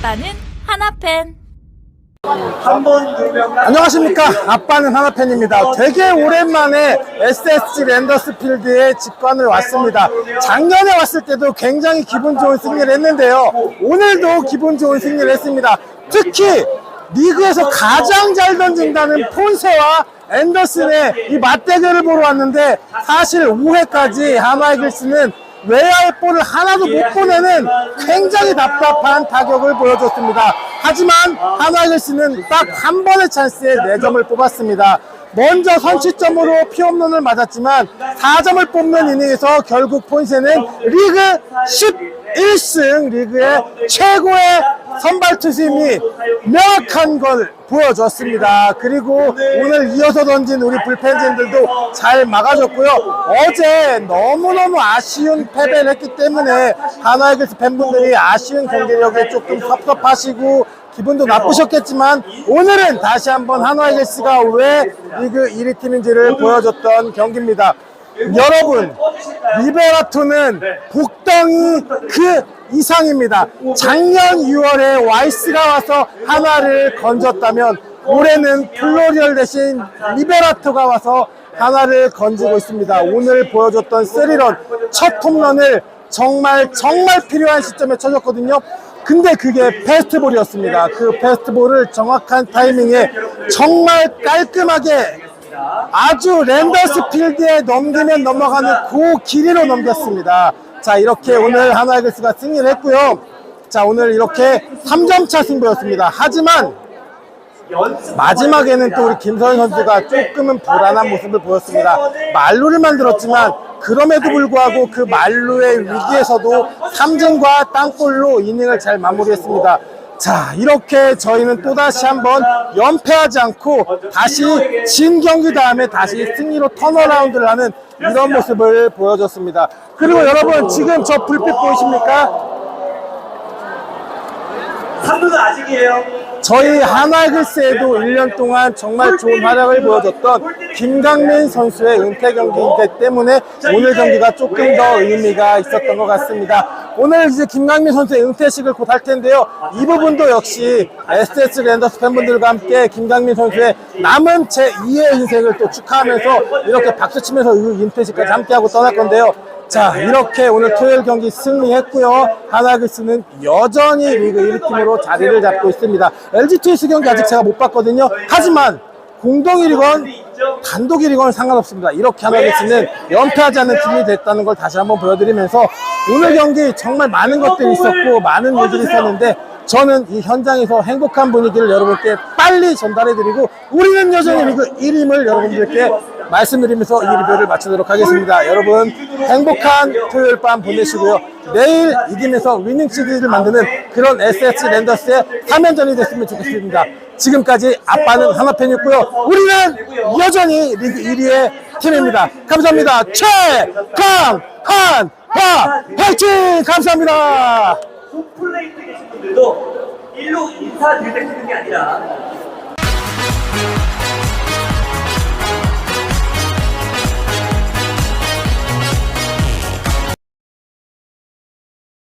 아빠는 하나팬. 안녕하십니까. 아빠는 하나팬입니다. 되게 오랜만에 SSG 랜더스 필드에 직관을 왔습니다. 작년에 왔을 때도 굉장히 기분 좋은 승리를 했는데요. 오늘도 기분 좋은 승리를 했습니다. 특히 리그에서 가장 잘 던진다는 폰세와 앤더슨의 이 맞대결을 보러 왔는데 사실 5회까지 하나이글스는 외야의 볼을 하나도 못 보내는 굉장히 답답한 타격을 보여줬습니다. 하지만 하나이글스는 딱 한 번의 찬스에 4점을 뽑았습니다. 먼저 선취점으로 피홈런을 맞았지만 4점을 뽑는 이닝에서 결국 폰세는 리그 11승 리그의 최고의 선발 투심이 명확한 걸 보여줬습니다. 그리고 오늘 이어서 던진 우리 불펜진들도 잘 막아줬고요. 어제 너무너무 아쉬운 패배를 했기 때문에 하나이글스 팬분들이 아쉬운 경기력에 조금 섭섭하시고 기분도 나쁘셨겠지만 오늘은 다시 한번 하나이글스가 왜 리그 1위 팀인지를 보여줬던 경기입니다. 여러분 리베라토는 복덩이 그 이상입니다. 작년 6월에 와이스가 와서 하나를 건졌다면 올해는 플로리얼 대신 리베라토가 와서 하나를 건지고 있습니다. 오늘 보여줬던 스리런 첫 홈런을 정말 정말 필요한 시점에 쳐줬거든요. 근데 그게 패스트볼이었습니다. 그 패스트볼을 정확한 타이밍에 정말 깔끔하게 아주 랜더스 필드에 넘기면 넘어가는 그 길이로 넘겼습니다. 자, 이렇게 오늘 하나이글스가 승리를 했고요. 자, 오늘 이렇게 3점차 승부였습니다. 하지만 마지막에는 또 우리 김서현 선수가 조금은 불안한 모습을 보였습니다. 말루를 만들었지만 그럼에도 불구하고 그 말루의 위기에서도 3점과 땅볼로 이닝을 잘 마무리했습니다. 자, 이렇게 저희는 또다시 한번 연패하지 않고 다시 진 경기 다음에 다시 승리로 턴어라운드를 하는 이런 모습을 보여줬습니다. 그리고 여러분, 지금 저 불빛 보이십니까? 3분은 아직이에요. 저희 하나글스에도 1년 동안 정말 좋은 활약을 보여줬던 김강민 선수의 은퇴 경기이기 때문에 오늘 경기가 조금 더 의미가 있었던 것 같습니다. 오늘 이제 김강민 선수의 은퇴식을 곧 할 텐데요. 이 부분도 역시 SS 랜더스 팬분들과 함께 김강민 선수의 남은 제2의 인생을 또 축하하면서 이렇게 박수 치면서 이 은퇴식까지 함께하고 떠날 건데요. 자 이렇게 오늘 토요일 경기 승리했고요. 하나글스는 여전히 리그 1위팀으로 자리를 잡고 있습니다. LG 트윈스 경기 아직 제가 못 봤거든요. 하지만 공동 1위건 단독 1위건 상관없습니다. 이렇게 하나글스는 연패하지 않는 팀이 됐다는 걸 다시 한번 보여드리면서 오늘 경기 정말 많은 것들이 있었고 많은 일들이 있었는데 저는 이 현장에서 행복한 분위기를 여러분께 빨리 전달해드리고 우리는 여전히 리그 1위임을 여러분들께 말씀드리면서 이 리뷰를 마치도록 하겠습니다. 여러분 행복한 토요일 밤 보내시고요. 내일 이기면서 위닝 시리즈를 만드는 그런 SS 랜더스의 3연전이 됐으면 좋겠습니다. 지금까지 아빠는 하나팬이었고요. 우리는 여전히 리그 1위의 팀입니다. 감사합니다. 최강한 화 화이팅! 감사합니다. 홈플레이트 계신 분들도 일로 인사드릴 때 쓰는 게 아니라